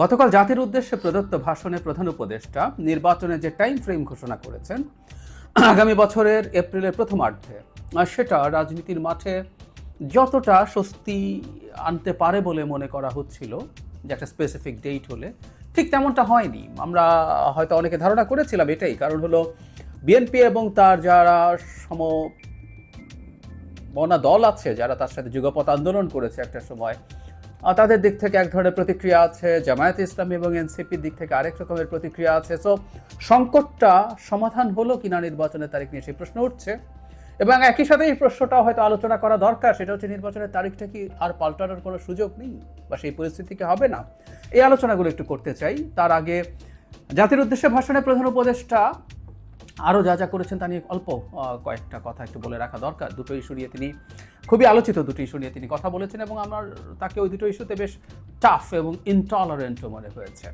গতকাল জাতির উদ্দেশ্যে প্রদত্ত ভাষণে প্রধান উপদেষ্টা নির্বাচনের যে টাইম ফ্রেম ঘোষণা করেছেন, আগামী বছরের এপ্রিলের প্রথমার্ধে সেটা রাজনীতির মাঠে যতটা স্বস্তি আনতে পারে বলে মনে করা হচ্ছিল, যে একটা স্পেসিফিক ডেট হলে, ঠিক তেমনটা হয়নি। আমরা হয়তো অনেকে ধারণা করেছিলাম এটাই, কারণ হলো বিএনপি এবং তার যারা সম বনা দল আছে, যারা তার সাথে যুগপথ আন্দোলন করেছে একটা সময় তাদের দিক থেকে এক ধরনের প্রতিক্রিয়া আছে, জামায়াত ইসলামী এবং এনসিপির দিক থেকে আরেক রকমের প্রতিক্রিয়া আছে। সো সংকটটা সমাধান হলো কিনা নির্বাচনের তারিখ নিয়ে সেই প্রশ্ন উঠছে। এবং একই সাথে এই প্রশ্নটাও হয়তো আলোচনা করা দরকার, সেটা হচ্ছে নির্বাচনের তারিখটা কি আর পাল্টানোর কোনো সুযোগ নেই বা সেই পরিস্থিতি কি হবে না? এই আলোচনাগুলো একটু করতে চাই। তার আগে জাতির উদ্দেশ্যে ভাষণে প্রধান উপদেষ্টা আরও যা যা করেছেন তা নিয়ে অল্প কয়েকটা কথা একটু বলে রাখা দরকার। দুটো ইস্যু নিয়ে তিনি খুবই আলোচিত দুটো ইস্যু নিয়ে তিনি কথা বলেছেন এবং আমার তাকে ওই দুটো ইস্যুতে বেশ টাফ এবং ইনটলারেন্টও মনে হয়েছে।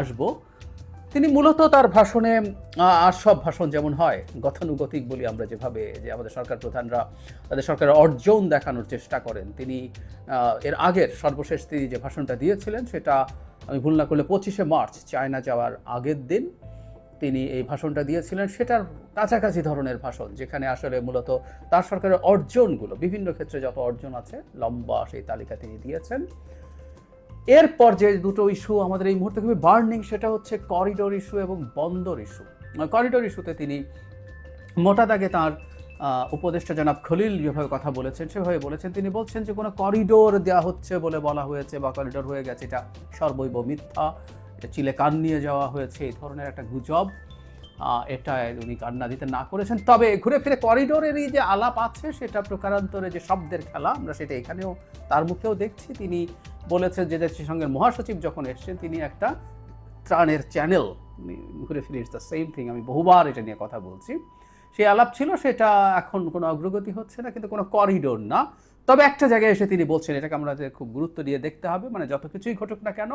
আসব। তিনি মূলত তার ভাষণে আর সব ভাষণ যেমন হয়, গতানুগতিক বলি আমরা যেভাবে যে আমাদের সরকার প্রধানরা তাদের সরকারের অর্জন দেখানোর চেষ্টা করেন। তিনি এর আগের সর্বশেষ তিনি যে ভাষণটা দিয়েছিলেন সেটা আমি ভুল না করলে পঁচিশে মার্চ চায়না যাওয়ার আগের দিন তিনি এই ভাষণটা দিয়েছিলেন, সেটার কাছাকাছি ধরনের ভাষণ, যেখানে আসলে মূলত তার সরকারের অর্জনগুলো, বিভিন্ন ক্ষেত্রে যত অর্জন আছে, লম্বা সেই তালিকা তিনি দিয়েছেন। এরপর যে দুটো ইস্যু আমাদের এই মুহূর্তে খুবই বার্নিং সেটা হচ্ছে করিডোর ইস্যু এবং বন্দর ইস্যু করিডোর ইস্যুতে তিনি মোটা দাগে তাঁর উপদেষ্টা জনাব খলিল যেভাবে কথা বলেছেন, সেভাবে বলেছেন। তিনি বলছেন যে কোনো করিডোর দেওয়া হচ্ছে বলে বলা হয়েছে বা করিডোর হয়ে গেছে, এটা সর্বৈব মিথ্যা। এটা চিলে কান নিয়ে যাওয়া হয়েছে, এই ধরনের একটা গুজব এটা উনি কান্না দিতে না করেছেন। তবে ঘুরে ফিরে করিডোরের এই যে আলাপ আছে, সেটা প্রকারান্তরে যে শব্দের খেলা, আমরা সেটা এখানেও তার মুখেও দেখছি। তিনি বলেছেন যে জাতিসংঘের মহাসচিব যখন এসছেন, তিনি একটা ত্রাণের চ্যানেল ঘুরে ফিরে ইটস দ্য সেম থিং আমি বহুবার এটা নিয়ে কথা বলছি। সেই আলাপ ছিল, সেটা এখন কোনো অগ্রগতি হচ্ছে না, কিন্তু কোনো করিডোর না। তবে একটা জায়গায় এসে তিনি বলছেন, এটাকে আমরা খুব গুরুত্ব দিয়ে দেখতে হবে মানে যত কিছুই ঘটুক না কেন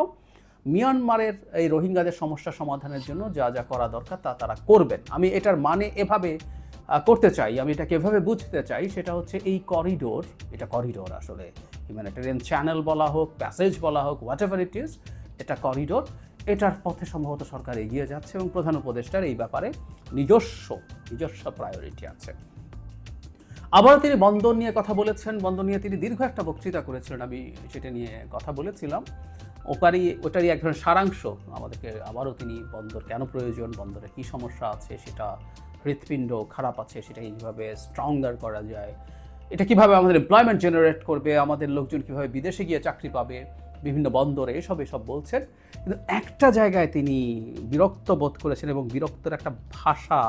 মিয়ানমারের এই রোহিঙ্গাদের সমস্যা সমাধানের জন্য যা যা করা দরকার তা তারা করবেন। আমি এটার মানে এভাবে করতে চাই, আমি এটাকে এভাবে বুঝতে চাই, সেটা হচ্ছে এই করিডোর এটা করিডোর আসলে হিউম্যানিটেরিয়ান চ্যানেল বলা হোক প্যাসেজ বলা হোক হোয়াট এভার ইট ইজ এটা করিডোর এটার পথে সম্ভবত সরকার এগিয়ে যাচ্ছে এবং প্রধান উপদেষ্টার এই ব্যাপারে নিজস্ব নিজস্ব প্রায়োরিটি আছে। আবার তিনি বন্দর নিয়ে কথা বলেছেন, বন্দর নিয়ে তিনি দীর্ঘ একটা বক্তৃতা করেছিলেন, আমি সেটা নিয়ে কথা বলেছিলাম। ওপারই ওটারই এক ধরনের সারাংশ আমাদেরকে আবারও তিনি বন্দর কেন প্রয়োজন, বন্দরে কী সমস্যা আছে, সেটা হৃৎপিণ্ড খারাপ আছে, সেটা কীভাবে স্ট্রঙ্গার করা যায়, এটা কীভাবে আমাদের এমপ্লয়মেন্ট জেনারেট করবে, আমাদের লোকজন কীভাবে বিদেশে গিয়ে চাকরি পাবে, বিভিন্ন বন্দরে এসব এসব বলছেন। কিন্তু একটা জায়গায় তিনি বিরক্ত বোধ করেছেন এবং বিরক্তের একটা ভাষা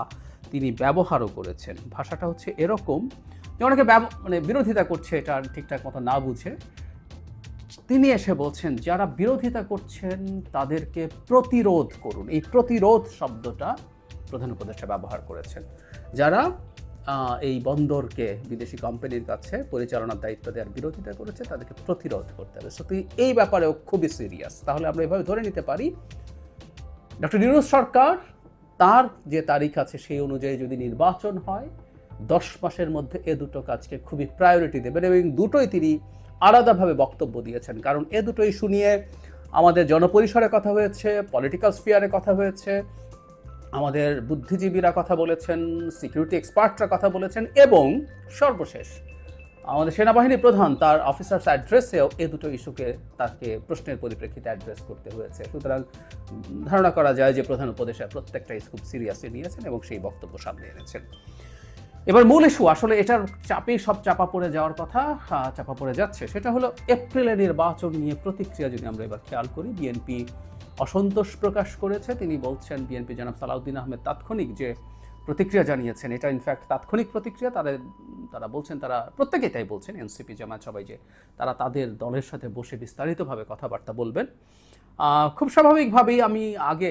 তিনি ব্যবহারও করেছেন। ভাষাটা হচ্ছে এরকম যে অনেকে মানে বিরোধিতা করছে এটা ঠিকঠাক মতো না বুঝে। তিনি এসে বলছেন, যারা বিরোধিতা করছেন, তাদেরকে প্রতিরোধ করুন। এই প্রতিরোধ শব্দটা প্রধান উপদেষ্টা ব্যবহার করেছেন। যারা এই বন্দরকে, বিদেশি কোম্পানির কাছে পরিচালনার দায়িত্ব দেওয়ার বিরোধিতা করেছে, তাদেরকে প্রতিরোধ করতে হবে। সো এই ব্যাপারেও খুবই সিরিয়াস। তাহলে আমরা এভাবে ধরে নিতে পারি, ডক্টর নিরুজ সরকার তার যে তারিখ আছে, সেই অনুযায়ী যদি নির্বাচন হয়, দশ মাসের মধ্যে এ দুটো কাজকে খুবই প্রায়োরিটি দেবেন এবং দুটোই তিনি আলাদাভাবে বক্তব্য দিয়েছেন। কারণ এ দুটো ইস্যু নিয়ে আমাদের জনপরিসরে কথা হয়েছে পলিটিক্যাল স্পিয়ারে কথা হয়েছে, আমাদের বুদ্ধিজীবীরা কথা বলেছেন সিকিউরিটি এক্সপার্টরা কথা বলেছেন এবং সর্বশেষ আমাদের সেনাবাহিনী প্রধান তার অফিসার্স অ্যাড্রেসেও এ দুটো ইস্যুকে তাকে প্রশ্নের পরিপ্রেক্ষিতে অ্যাড্রেস করতে হয়েছে। সুতরাং ধারণা করা যায় যে প্রধান উপদেষ্টা প্রত্যেকটা ইস্যু খুব সিরিয়াসলি নিয়েছেন এবং সেই বক্তব্য সামনে এনেছেন। এবার মূল ইস্যু আসলে এটার চাপেই সব চাপা পড়ে যাওয়ার কথা চাপা পড়ে যাচ্ছে। সেটা হলো এপ্রিলে নির্বাচন নিয়ে প্রতিক্রিয়া যদি আমরা এবার খেয়াল করি বিএনপি অসন্তোষ প্রকাশ করেছে। তিনি বলছেন বিএনপি জনাব সালাউদ্দিন আহমেদ তাৎক্ষণিক যে প্রতিক্রিয়া জানিয়েছেন, এটা ইনফ্যাক্ট তাৎক্ষণিক প্রতিক্রিয়া তারা তারা বলছেন, তারা প্রত্যেকেই তাই বলছেন এনসিপি জামাত সবাই যে তারা তাদের দলের সাথে বসে বিস্তারিতভাবে কথাবার্তা বলবেন। খুব স্বাভাবিকভাবেই আমি আগে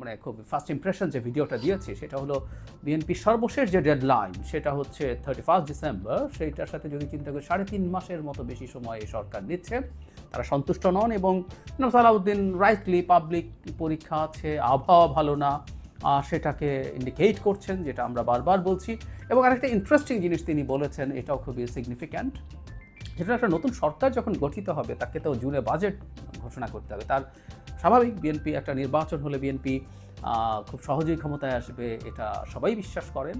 মানে খুব ফার্স্ট ইমপ্রেশন যে ভিডিওটা দিয়েছি, সেটা হলো বিএনপির সর্বশেষ যে ডেডলাইন সেটা হচ্ছে থার্টি ফার্স্ট ডিসেম্বর সেইটার সাথে যদি চিন্তা করি, সাড়ে তিন মাসের মতো বেশি সময় এই সরকার নিচ্ছে। তারা সন্তুষ্ট নন এবং সালাউদ্দিন রাইটলি পাবলিক পরীক্ষা আছে, আবহাওয়া ভালো না সেটাকে ইন্ডিকেট করছেন, যেটা আমরা বারবার বলছি। এবং আরেকটা ইন্টারেস্টিং জিনিস তিনি বলেছেন, এটাও খুবই সিগনিফিক্যান্ট যেটা একটা নতুন সরকার যখন গঠিত হবে, তাকে তো জুনে বাজেট ঘোষণা করতে হবে। তার স্বাভাবিক বিএনপি একটা নির্বাচন হলে বিএনপি খুব সহজেই ক্ষমতায় আসবে, এটা সবাই বিশ্বাস করেন।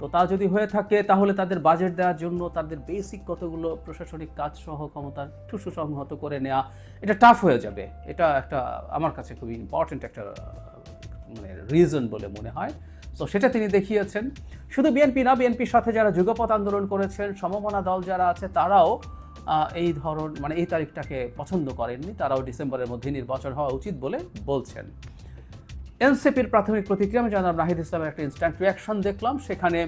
তো তা যদি হয়ে থাকে, তাহলে তাদের বাজেট দেওয়ার জন্য তাদের বেসিক কতগুলো প্রশাসনিক কাজ সহ ক্ষমতার একটু সুসংহত করে নেওয়া, এটা টাফ হয়ে যাবে। এটা একটা, আমার কাছে খুবই ইম্পর্টেন্ট একটা মানে রিজন বলে মনে হয়। তো সেটা তিনি দেখিয়েছেন। শুধু বিএনপি না বিএনপির সাথে যারা যুগপথ আন্দোলন করেছেন, সমমনা দল যারা আছে, তারাও এই ধরন মানে এই তারিখটাকে পছন্দ করেননি। তারাও ডিসেম্বরের মধ্যে নির্বাচন হওয়া উচিত বলে বলছেন। এনসিপির প্রাথমিক প্রতিক্রিয়া, আমি জানাব নাহিদ ইসলামের একটা ইনস্ট্যান্ট রিয়াকশন দেখলাম। সেখানে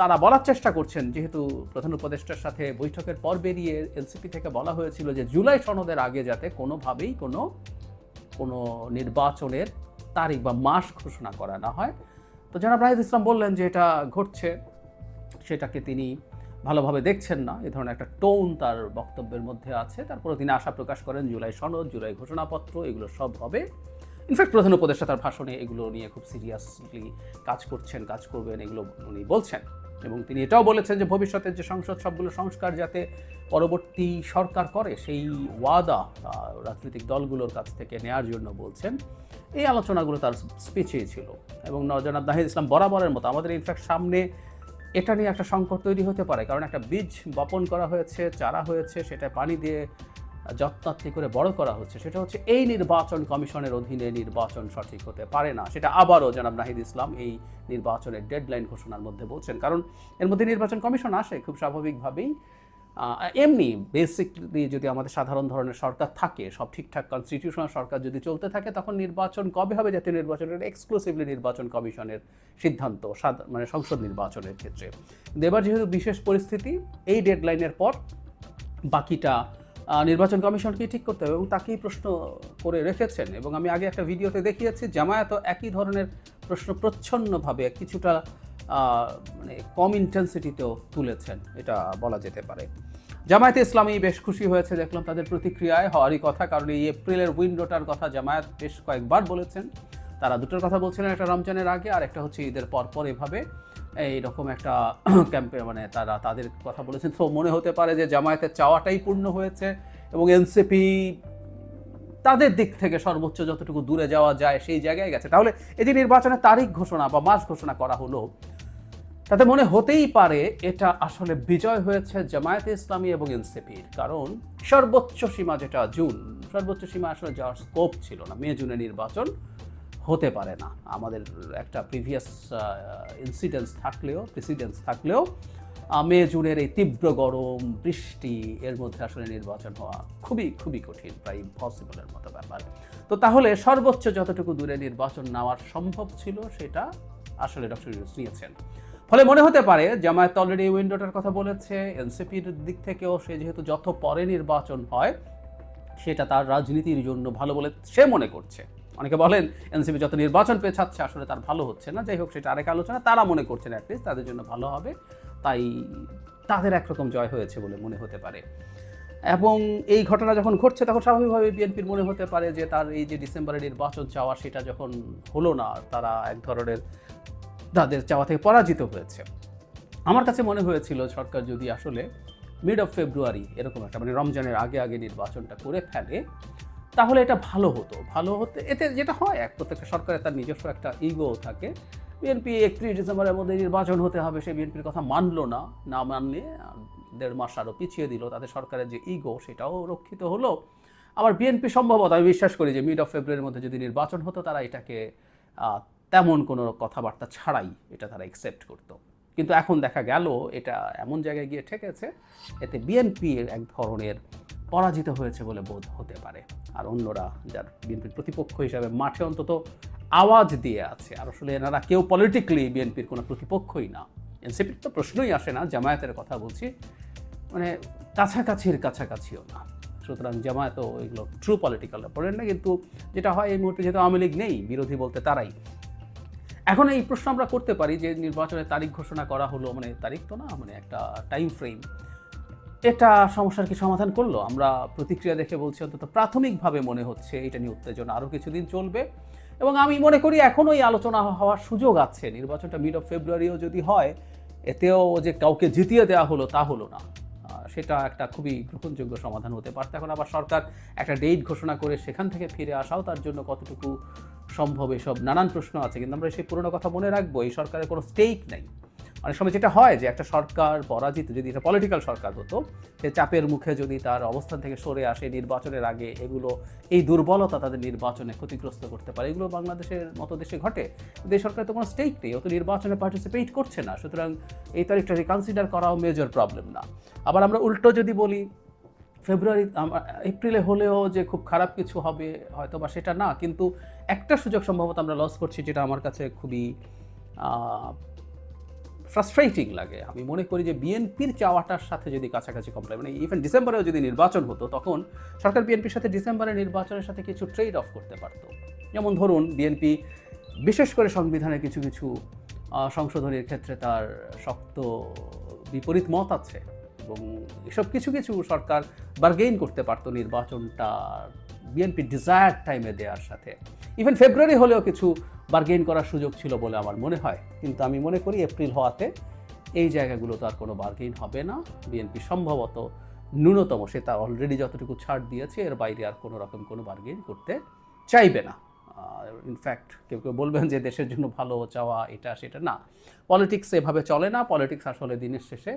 তারা বলার চেষ্টা করছেন, যেহেতু প্রধান উপদেষ্টার সাথে বৈঠকের পর বেরিয়ে এনসিপি থেকে বলা হয়েছিল যে জুলাই সনদের আগে যাতে কোনোভাবেই কোনো কোনো নির্বাচনের তারিখ বা মাস ঘোষণা করা না হয়। তো জনাব রাহিদ ইসলাম বললেন যে এটা ঘটছে। সেটাকে তিনি ভালোভাবে দেখছেন না, এ ধরনের একটা টোন তার বক্তব্যের মধ্যে আছে। তারপরে তিনি আশা প্রকাশ করেন, জুলাই সনদ, জুলাই ঘোষণাপত্র, এগুলো সব হবে। ইনফ্যাক্ট প্রধান উপদেষ্টা তার ভাষণে এগুলো নিয়ে খুব সিরিয়াসলি কাজ করছেন, কাজ করবেন, এগুলো উনি বলছেন। এবং তিনি এটাও বলেছেন যে, ভবিষ্যতের যে সংসদ, সবগুলো সংস্কার যাতে পরবর্তী সরকার করে, সেই ওয়াদা রাজনৈতিক দলগুলোর কাছ থেকে নেয়ার জন্য বলছেন। এই আলোচনাগুলো তার স্পিচেই ছিল। এবং জনাব নাহিদ ইসলাম বরাবরের মতো, আমাদের ইনফ্যাক্ট সামনে এটা নিয়ে একটা সংকট তৈরি হতে পারে, কারণ একটা বীজ বপন করা হয়েছে, চারা হয়েছে সেটা পানি দিয়ে যত্নার্থী করে বড় করা হচ্ছে। সেটা হচ্ছে এই নির্বাচন কমিশনের অধীনে নির্বাচন সঠিক হতে পারে না। সেটা আবারও জনাব নাহিদ ইসলাম এই নির্বাচনের ডেডলাইন ঘোষণার মধ্যে বলছেন। কারণ এর মধ্যে নির্বাচন কমিশন আসে খুব স্বাভাবিকভাবেই। এমনি বেসিকলি যদি আমাদের সাধারণ ধরনের সরকার থাকে, সব ঠিকঠাক কনস্টিটিউশনাল সরকার যদি চলতে থাকে, তখন নির্বাচন কবে হবে? জাতীয় নির্বাচনের এক্সক্লুসিভলি নির্বাচন কমিশনের সিদ্ধান্ত মানে সংসদ নির্বাচনের ক্ষেত্রে। এবার যেহেতু বিশেষ পরিস্থিতি, এই ডেডলাইনের পর বাকিটা নির্বাচন কমিশনকেই ঠিক করতে হবে এবং তাকেই প্রশ্ন করে রেখেছেন। এবং আমি আগে একটা ভিডিওতে দেখিয়েছি, জামায়াত একই ধরনের প্রশ্ন প্রচ্ছন্নভাবে কিছুটা মানে কম ইন্টেন্সিটিতেও তুলেছেন, এটা বলা যেতে পারে। জামায়াতে ইসলামী বেশ খুশি হয়েছে, দেখলাম তাদের প্রতিক্রিয়ায় হওয়ারই কথা, কারণ এই এপ্রিলের উইন্ডোটার কথা জামায়াত বেশ কয়েকবার বলেছেন। তারা দুটোর কথা বলছিলেন একটা রমজানের আগে, আর একটা হচ্ছে ঈদের পরপর পর এভাবে। এইরকম একটা ক্যাম্পে মানে তারা তাদের কথা বলেছেন। তো মনে হতে পারে যে জামায়াতের চাওয়াটাই পূর্ণ হয়েছে এবং এনসিপি তাদের দিক থেকে সর্বোচ্চ যতটুকু দূরে যাওয়া যায় সেই জায়গায় গেছে। তাহলে এই যে নির্বাচনের তারিখ ঘোষণা বা মাস ঘোষণা করা হলো তাতে মনে হতেই পারে এটা আসলে বিজয় হয়েছে জামায়াতে ইসলামী এবং এনসিপির, কারণ সর্বোচ্চ সীমা যেটা জুন, সর্বোচ্চ সীমা আসলে যাওয়ার স্কোপ ছিল না। মে, জুনে নির্বাচন হতে পারে না। আমাদের একটা প্রিভিয়াস ইনসিডেন্স থাকলেও প্রেসিডেন্স থাকলেও মে, জুনের এই তীব্র গরম, বৃষ্টি, এর মধ্যে আসলে নির্বাচন হওয়া খুবই খুবই কঠিন, প্রায় ইম্পসিবলের মতো ব্যাপার। তো তাহলে সর্বোচ্চ যতটুকু দূরে নির্বাচন নেওয়ার সম্ভব ছিল, সেটা আসলে ডক্টর ইউনুস নিয়েছেন। ফলে মনে হতে পারে জামায়াত অলরেডি এই উইন্ডোটার কথা বলেছে, এনসিপির দিক থেকেও সে যেহেতু যত পরে নির্বাচন হয়, সেটা তার রাজনীতির জন্য ভালো বলে সে মনে করছে। অনেকে বলেন, এনসিপি যত নির্বাচন পেছাচ্ছে, আসলে তার ভালো হচ্ছে না। যাই হোক, সেটা আরেক আলোচনা। তারা মনে করছেন অ্যাটলিস্ট তাদের জন্য ভালো হবে। তাই তাদের একরকম জয় হয়েছে বলে মনে হতে পারে। এবং এই ঘটনা যখন ঘটছে, তখন স্বাভাবিকভাবে বিএনপির মনে হতে পারে যে তার এই যে ডিসেম্বরে নির্বাচন চাওয়া, সেটা যখন হলো না, তারা এক ধরনের তাদের চাওয়া থেকে পরাজিত হয়েছে। আমার কাছে মনে হয়েছিল সরকার যদি আসলে মিড অফ ফেব্রুয়ারি এরকম একটা মানে রমজানের আগে আগে নির্বাচনটা করে ফেলে, তাহলে এটা ভালো হতো। ভালো হতে এতে যেটা হয়, এক প্রত্যেকটা সরকারের তার নিজস্ব একটা ইগো থাকে। বিএনপি একত্রিশ ডিসেম্বরের মধ্যে নির্বাচন হতে হবে, সে বিএনপির কথা মানলো না। না মানলে দেড় মাস আরও পিছিয়ে দিল। তাদের সরকারের যে ইগো সেটাও রক্ষিত হলো। আবার বিএনপি সম্ভবত, আমি বিশ্বাস করি যে মিড অফ ফেব্রুয়ারির মধ্যে যদি নির্বাচন হতো, তারা এটাকে তেমন কোনো কথাবার্তা ছাড়াই এটা তারা অ্যাকসেপ্ট করতো। কিন্তু এখন দেখা গেল এটা এমন জায়গায় গিয়ে ঠেকেছে, এতে বিএনপি এক ধরনের পরাজিত হয়েছে বলে বোধ হতে পারে। আর অন্যরা যার বিএনপির প্রতিপক্ষ হিসাবে মাঠে অন্তত আওয়াজ দিয়ে আছে। আর আসলে এনারা কেউ পলিটিক্যালি বিএনপির কোনো প্রতিপক্ষই না। এনসিপির তো প্রশ্নই আসে না, জামায়াতের কথা বলছি। মানে কাছাকাছির কাছাকাছিও না। সুতরাং জামায়াতও এগুলো ট্রু পলিটিক্যাল পড়েন না, কিন্তু যেটা হয় এই মুহূর্তে যেহেতু আওয়ামী লীগ নেই, বিরোধী বলতে তারাই। এখন এই প্রশ্ন আমরা করতে পারি যে নির্বাচনের তারিখ ঘোষণা করা হলো মানে তারিখ তো না মানে একটা টাইম ফ্রেম এটা সমস্যার কি সমাধান করল? আমরা প্রতিক্রিয়া দেখে বলছি, অন্তত প্রাথমিকভাবে মনে হচ্ছে এটা নিয়ে উত্তেজনা আরও কিছুদিন চলবে। এবং আমি মনে করি এখনও এই আলোচনা হওয়ার সুযোগ আছে। নির্বাচনটা মিড অফ ফেব্রুয়ারিও যদি হয়, এতেও যে কাউকে জিতিয়ে দেওয়া হলো তা হলো না। সেটা একটা খুবই গ্রহণযোগ্য সমাধান হতে পারত। এখন আবার সরকার একটা ডেট ঘোষণা করে সেখান থেকে ফিরে আসাও তার জন্য কতটুকু সম্ভব এসব নানান প্রশ্ন আছে। কিন্তু আমরা সেই পুরনো কথা মনে রাখব, এই সরকারের কোনো স্টেক নেই। অনেক সময় যেটা হয় যে একটা সরকার পরাজিত, যদি এটা পলিটিক্যাল সরকার হতো, সে চাপের মুখে যদি তার অবস্থান থেকে সরে আসে নির্বাচনের আগে, এগুলো, এই দুর্বলতা তাদের নির্বাচনে ক্ষতিগ্রস্ত করতে পারে। এগুলো বাংলাদেশের মতো দেশে ঘটে। এই সরকারের তো কোনো স্টেক নেই। ও তো নির্বাচনে পার্টিসিপেট করছে না। সুতরাং এই তারিখটা রিকনসিডার করাও মেজর প্রবলেম না। আবার আমরা উল্টো যদি বলি, ফেব্রুয়ারি এপ্রিলে হলেও যে খুব খারাপ কিছু হবে হয়তো বা সেটা না। কিন্তু একটা সুযোগ সম্ভবত আমরা লস করছি, যেটা আমার কাছে খুবই ফ্রাস্ট্রেটিং লাগে। আমি মনে করি যে বিএনপির চাওয়াটার সাথে যদি কাছাকাছি কমপ্লাই মানে ইভেন ডিসেম্বরেও যদি নির্বাচন হতো, তখন সরকার বিএনপির সাথে ডিসেম্বরের নির্বাচনের সাথে কিছু ট্রেড অফ করতে পারতো। যেমন ধরুন বিএনপি বিশেষ করে সংবিধানের কিছু কিছু সংশোধনীর ক্ষেত্রে তার শক্ত বিপরীত মত আছে এবং এসব কিছু কিছু সরকার বার্গেইন করতে পারতো নির্বাচনটা বিএনপি ডিজায়ার টাইমে দেওয়ার সাথে। ইভেন ফেব্রুয়ারি হলেও কিছু বার্গেইন করার সুযোগ ছিল বলে আমার মনে হয়। কিন্তু আমি মনে করি এপ্রিল হওয়াতে এই জায়গাগুলোতে আর কোনো বার্গেইন হবে না। বিএনপি সম্ভবত ন্যূনতম, সে তার অলরেডি যতটুকু ছাড় দিয়েছে, এর বাইরে আর কোনো রকম কোনো বার্গেইন করতে চাইবে না। ইনফ্যাক্ট কেউ কেউ বলবেন যে দেশের জন্য ভালো চাওয়া, এটা, সেটা না। পলিটিক্স এভাবে চলে না। পলিটিক্স আসলে দিনের শেষে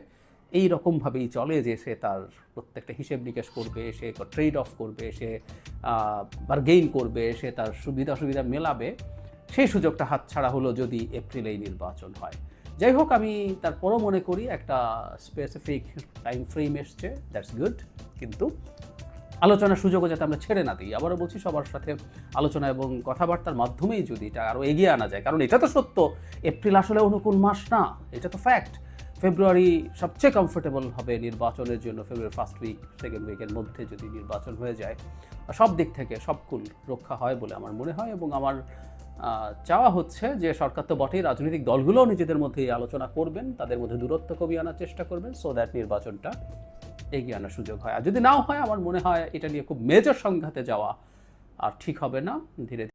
এই রকমভাবেই চলে যে সে তার প্রত্যেকটা হিসেব নিকেশ করবে, সে ট্রেড অফ করবে, সে বার্গেইন করবে, সে তার সুবিধা অসুবিধা মেলাবে। সেই সুযোগটা হাতছাড়া হলো যদি এপ্রিলেই নির্বাচন হয়। যাই হোক, আমি তারপরও মনে করি একটা স্পেসিফিক টাইম ফ্রেম এসছে দ্যাটস গুড কিন্তু আলোচনার সুযোগও যাতে আমরা ছেড়ে না দিই। আবারও বলছি, সবার সাথে আলোচনা এবং কথাবার্তার মাধ্যমেই যদি এটা আরও এগিয়ে আনা যায়, কারণ এটা তো সত্য, এপ্রিল আসলে অনুকূল মাস না, এটা তো ফ্যাক্ট ফেব্রুয়ারি সবচেয়ে কমফোর্টেবল হবে নির্বাচনের জন্য, ফেব্রুয়ারি ফার্স্ট উইক সেকেন্ড উইকের মধ্যে যদি নির্বাচন হয়ে যায়। সব দিক থেকে সবকুল রক্ষা হয় বলে আমার মনে হয় এবং আমার চাওয়া হচ্ছে যে সরকার তো বটেই রাজনৈতিক দলগুলোও নিজেদের মধ্যে আলোচনা করবেন, তাদের মধ্যে দূরত্ব কমিয়ে আনার চেষ্টা করবেন সো দ্যাট নির্বাচনটা এগিয়ে আনার সুযোগ হয়। আর যদি নাও হয়, আমার মনে হয় এটা নিয়ে খুব মেজর সংঘাতে যাওয়া আর ঠিক হবে না। ধীরে